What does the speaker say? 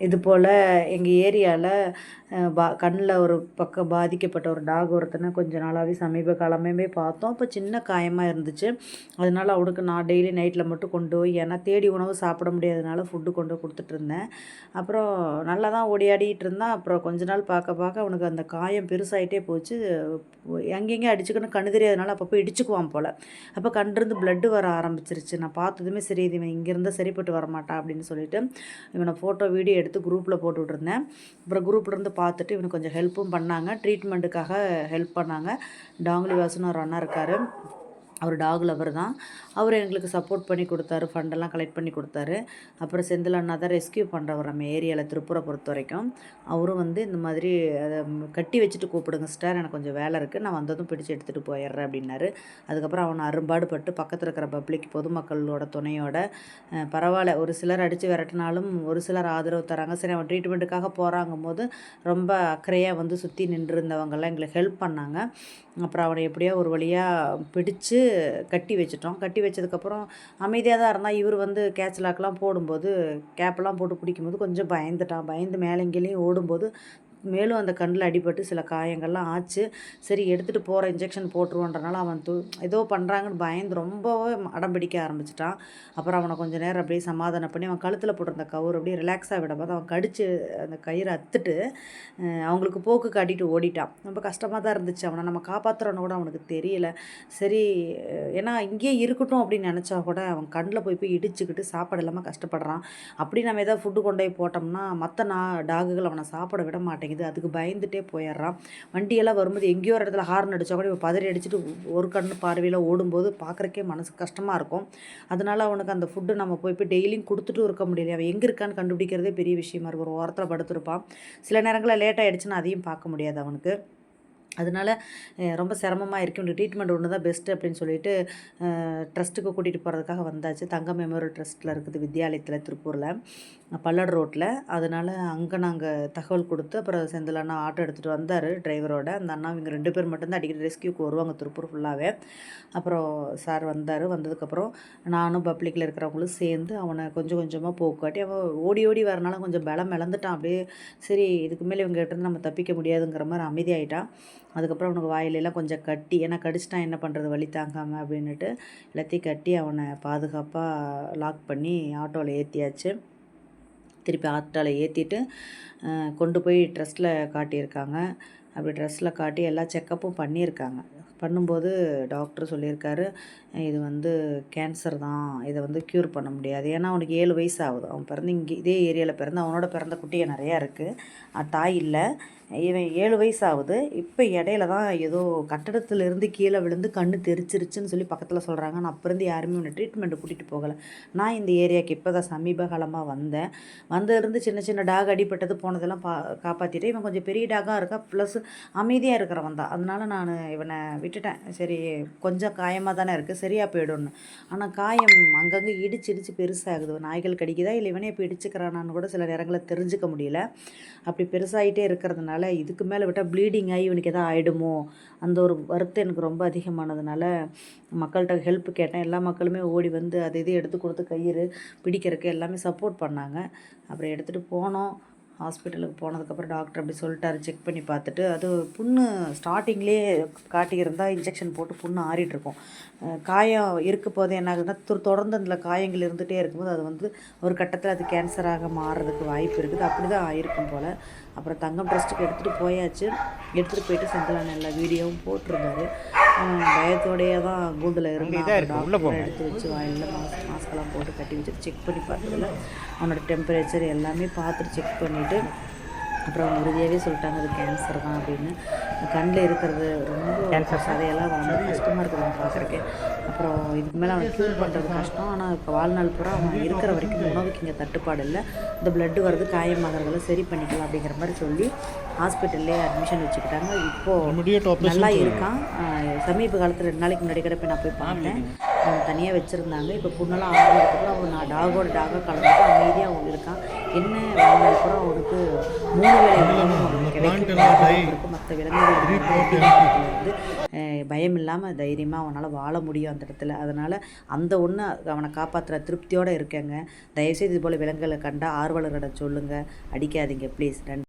இது போல் எங்கள் ஏரியாவில் பா கண்ணில் ஒரு பக்கம் பாதிக்கப்பட்ட ஒரு டாக் ஒருத்தனை கொஞ்ச நாளாகவே சமீப காலமே பார்த்தோம். அப்போ சின்ன காயமாக இருந்துச்சு. அதனால அவனுக்கு நான் டெய்லி நைட்டில் மட்டும் கொண்டு போய் ஏன்னா தேடி உணவு சாப்பிட முடியாதனால ஃபுட்டு கொண்டு போய் கொடுத்துட்ருந்தேன் அப்புறம் நல்லா தான் ஓடியாடிட்டு இருந்தான். அப்புறம் கொஞ்ச நாள் பார்க்க பார்க்க அவனுக்கு அந்த காயம் பெருசாயிட்டே போச்சு. எங்கெங்கே அடிச்சுக்கணும் கண்ணு தெரியாதனால அப்பப்போ இடிச்சுக்குவான் போல். அப்போ கண்டிருந்து பிளட்டு வர ஆரம்பிச்சிருச்சு. நான் பார்த்ததுமே சரி இது இவன் இங்கேருந்தால் சரிப்பட்டு வரமாட்டான் அப்படின்னு சொல்லிட்டு இவனை ஃபோட்டோ வீடியோ எடுத்து குரூப்பில் போட்டு விட்ருந்தேன் அப்புறம் குரூப்லேருந்து பார்த்துட்டு இவனுக்கு கொஞ்சம் ஹெல்ப்பும் பண்ணாங்க. ட்ரீட்மெண்ட்டுக்காக ஹெல்ப் பண்ணாங்க. டாங்குலி வாசன் ஒரு அண்ணா இருக்கார். அவர் டாக் லவர் தான். அவர் எங்களுக்கு சப்போர்ட் பண்ணி கொடுத்தாரு ஃபண்டெல்லாம் கலெக்ட் பண்ணி கொடுத்தாரு. அப்புறம் செந்தில் அண்ணா தான் ரெஸ்கியூ பண்ணுறவர் நம்ம ஏரியாவில் திருப்பூரை பொறுத்த வரைக்கும். அவரும் வந்து இந்த மாதிரி அதை கட்டி வச்சுட்டு கூப்பிடுங்க சிஸ்டர் எனக்கு கொஞ்சம் வேலை இருக்குது நான் வந்ததும் பிடிச்சி எடுத்துகிட்டு போயிடுறேன் அப்படின்னாரு. அதுக்கப்புறம் அவனை அரும்பாடு பட்டு பக்கத்தில் இருக்கிற பப்ளிக் பொதுமக்களோட துணையோட பரவாயில்ல. ஒரு சிலர் அடித்து விரட்டினாலும் ஒரு சிலர் ஆதரவு தராங்க. சரி அவன் ட்ரீட்மெண்ட்டுக்காக போகிறாங்கும் போது ரொம்ப அக்கறையாக வந்து சுற்றி நின்றுருந்தவங்கெல்லாம் எங்களுக்கு ஹெல்ப் பண்ணாங்க. அப்புறம் அவனை எப்படியோ ஒரு வழியாக பிடிச்சு கட்டி வச்சிட்டோம். கட்டி வச்சதுக்கப்புறம் அமைதியாக தான் இருந்தால் இவர் வந்து கேட்ச் லாக்லாம் போடும்போது கேப்பெல்லாம் போட்டு பிடிக்கும்போது கொஞ்சம் பயந்துட்டான். பயந்து மேலங்கிலையும் ஓடும்போது மேலும் அந்த கண்ணில் அடிபட்டு சில காயங்கள்லாம் ஆச்சு. சரி எடுத்துகிட்டு போகிற இன்ஜெக்ஷன் போட்டுருவோன்றனால அவன் து ஏதோ பண்ணுறாங்கன்னு பயந்து ரொம்பவே அடம் பிடிக்க ஆரம்பிச்சிட்டான். அப்புறம் அவனை கொஞ்சம் நேரம் அப்படியே சமாதானம் பண்ணி அவன் கழுத்தில் போட்டிருந்த கவுர் அப்படியே ரிலாக்ஸாக விட பார்த்து அவன் கடிச்சு அந்த கயிறை அத்துட்டு அவங்களுக்கு போக்கு காட்டிட்டு ஓடிட்டான். ரொம்ப கஷ்டமாக தான் இருந்துச்சு. அவனை நம்ம காப்பாற்றுறோன்னு கூட அவனுக்கு தெரியல. சரி ஏன்னா இங்கேயே இருக்கட்டும் அப்படின்னு நினச்சா கூட அவன் கண்ணில் போய் போய் இடிச்சுக்கிட்டு சாப்பாடு இல்லாமல் கஷ்டப்படுறான். அப்படி நம்ம ஏதாவது ஃபுட்டு கொண்டு போய் போட்டோம்னா மற்ற நா டாகுகள் அவனை சாப்பிட விட மாட்டேங்குது. அதுக்கு பயந்துட்டே போயிடுறான். வண்டியெல்லாம் வரும்போது எங்கேயோ ஒரு இடத்துல ஹார்ன் அடித்தா கூட இவன் பதறி அடிச்சுட்டு ஒரு கண் பார்வையில் ஓடும்போது பார்க்குறக்கே மனசு கஷ்டமாக இருக்கும். அதனால் அவனுக்கு அந்த ஃபுட்டு நம்ம போய் போய் டெய்லியும் கொடுத்துட்டும் இருக்க முடியல அவன் எங்கே இருக்கான்னு கண்டுபிடிக்கிறதே பெரிய விஷயமா இருக்கும் ஒரு ஓரத்தில் படுத்துருப்பான். சில நேரங்களில் லேட் ஆகிடுச்சுன்னா அதையும் பார்க்க முடியாது அவனுக்கு. அதனால ரொம்ப சிரமமாக இருக்கு. ட்ரீட்மெண்ட் ஒன்று தான் பெஸ்ட்டு அப்படின்னு சொல்லிட்டு ட்ரஸ்ட்டுக்கு கூட்டிகிட்டு போகிறதுக்காக வந்தாச்சு. தங்க மெமோரியல் ட்ரஸ்ட்டில் இருக்குது வித்யாலயத்தில் திருப்பூரில் பல்லட் ரோட்டில் அதனால் அங்கே நாங்கள் தகவல் கொடுத்து அப்புறம் செந்தில் அண்ணா ஆட்டோ எடுத்துகிட்டு வந்தார் டிரைவரோட அந்த அண்ணா இவங்க ரெண்டு பேர் மட்டும்தான் அடிக்கடி ரெஸ்கியூக்கு வருவாங்க திருப்பூர் ஃபுல்லாகவே அப்புறம் சார் வந்தார். வந்ததுக்கப்புறம் நானும் பப்ளிக்கில் இருக்கிறவங்களும் சேர்ந்து அவனை கொஞ்சம் கொஞ்சமாக போக்காட்டி அவன் ஓடி ஓடி வரனால கொஞ்சம் பலம் இழந்துட்டான். அப்படியே சரி இதுக்கு மேலே இவங்க கிட்டேருந்து நம்ம தப்பிக்க முடியாதுங்கிற மாதிரி அமைதியாயிட்டான். அதுக்கப்புறம் அவனுக்கு வாயிலெல்லாம் கொஞ்சம் கட்டி ஏன்னா கடிச்சிட்டான் என்ன பண்ணுறது வழி தாங்காமல் அப்படின்னுட்டு எல்லாத்தையும் கட்டி அவனை பாதுகாப்பாக லாக் பண்ணி ஆட்டோவில் ஏற்றியாச்சு திருப்பி ஆட்டோவில் ஏற்றிட்டு கொண்டு போய் ட்ரெஸ்ஸில் காட்டியிருக்காங்க. அப்படி ட்ரெஸ்ஸில் காட்டி எல்லா செக்கப்பும் பண்ணியிருக்காங்க. பண்ணும்போது டாக்டர் சொல்லியிருக்காரு இது வந்து கேன்சர் தான் இதை வந்து க்யூர் பண்ண முடியாது. ஏன்னா அவனுக்கு ஏழு வயசு ஆகுது. அவன் பிறந்து இங்கே இதே ஏரியாவில் பிறந்து அவனோட பிறந்த குட்டியை நிறையா இருக்குது தாய் இல்லை. இவன் ஏழு வயசு ஆகுது. இப்போ இடையில தான் ஏதோ கட்டடத்துலேருந்து கீழே விழுந்து கண்ணு தெரிச்சிருச்சுன்னு சொல்லி பக்கத்தில் சொல்கிறாங்க நான் அப்போ இருந்து யாருமே உன்னை ட்ரீட்மெண்ட் கூட்டிகிட்டு போகலை. நான் இந்த ஏரியாவுக்கு இப்போ தான் சமீப காலமாக வந்தேன். வந்ததுலேருந்து சின்ன சின்ன டாக் அடிபட்டது போனதெல்லாம் பா காப்பாற்றிட்டு இவன் கொஞ்சம் பெரிய டாகாக இருக்கா? ப்ளஸ் அமைதியாக இருக்கிறவன் தான். அதனால் நான் இவனை விட்டுட்டேன். சரி கொஞ்சம் காயமாக தானே இருக்குது சரியாக போயிடும்னு. ஆனால் காயம் அங்கங்கே இடிச்சு இடிச்சு பெருசாகுது. நாய்கள் கடிக்குதா இல்லை இவனே இப்போ இடிச்சுக்கிறானான்னு கூட சில நேரங்களில் தெரிஞ்சுக்க முடியல. அப்படி பெருசாகிட்டே இருக்கிறதுனால இதுக்கு மேலே விட்டால் ப்ளீடிங் ஆகி இவனுக்கு எதாவது ஆகிடுமோ அந்த ஒரு வருத்தம் எனக்கு ரொம்ப அதிகமானதுனால மக்கள்கிட்ட ஹெல்ப் கேட்டேன். எல்லா மக்களுமே ஓடி வந்து அதை இது எடுத்து கொடுத்து கயிறு பிடிக்கிறதுக்கு எல்லாமே சப்போர்ட் பண்ணாங்க. அப்புறம் எடுத்துகிட்டு போனோம். ஹாஸ்பிட்டலுக்கு போனதுக்கப்புறம் டாக்டர் அப்படி சொல்லிட்டாரு. செக் பண்ணி பார்த்துட்டு அது புண்ணு ஸ்டார்டிங்லேயே காட்டியிருந்தால் இன்ஜெக்ஷன் போட்டு புண்ணு ஆறிட்டுருக்கும். காயம் இருக்க போது என்ன ஆகுதுன்னா தொடர்ந்து அதில் காயங்கள் இருந்துகிட்டே இருக்கும்போது அது வந்து ஒரு கட்டத்தில் அது கேன்சராக மாறுறதுக்கு வாய்ப்பு இருக்குது. அப்படி தான் ஆயிருக்கும் போல். அப்புறம் தங்கம் ட்ரஸ்ட்டுக்கு எடுத்துகிட்டு போயாச்சு. எடுத்துகிட்டு போயிட்டு செந்திலான எல்லா வீடியோவும் போட்டிருந்தாரு. பயத்தோடையே தான் கூண்டில் இருந்தான் எடுத்து வச்சு வாயில் மாஸ்க் மாஸ்கெல்லாம் போட்டு கட்டி வச்சுட்டு செக் பண்ணி பார்த்ததில் அவனோட டெம்பரேச்சர் எல்லாமே பார்த்துட்டு செக் பண்ணிவிட்டு அப்புறம் அவங்க உறுதியாகவே சொல்லிட்டாங்க அது கேன்சர் தான் அப்படின்னு. கண்ணில் இருக்கிறது ரொம்ப கேன்சர் சதையெல்லாம் வந்து கஷ்டமாக இருக்குது அவன் பார்க்குறக்கே. அப்புறம் இதுக்கு மேலே அவனை க்யூர் பண்ணுறது கஷ்டம். ஆனால் இப்போ வாழ்நாள் பூரா அவன் இருக்கிற வரைக்கும் உணவுக்கு இங்கே தட்டுப்பாடு இல்லை. இந்த பிளட்டு வருது காயமாகறதெல்லாம் சரி பண்ணிக்கலாம் அப்படிங்கிற மாதிரி சொல்லி ஹாஸ்பிட்டல்லே அட்மிஷன் வச்சுக்கிட்டாங்க. இப்போது நல்லா இருக்கான். சமீப காலத்தில் ரெண்டு நாளைக்கு முன்னாடி கூட போய் நான் போய் பார்த்தேன். அவன் தனியாக வச்சுருந்தாங்க. இப்போ புண்ணெல்லாம் ஆகிறதுக்கப்புறம் அவன் நான் டாகோட டாகாக கலந்துட்டு அமைதியாக என்ன பூரா அவனுக்கு மூணு வேலை உணவும் அவனுக்கு கிடைக்கும் மற்ற விலங்குகள் வந்து பயம் இல்லாமல் தைரியமாக அவனால் வாழ முடியும் அந்த இடத்துல. அதனால் அந்த ஒன்று அவனை காப்பாற்றுற திருப்தியோடு இருக்கேங்க. தயவுசெய்து இது போல் விலங்குகளை கண்டால் ஆர்வலர்களிடம் சொல்லுங்கள் அடிக்காதீங்க ப்ளீஸ் நன்றி.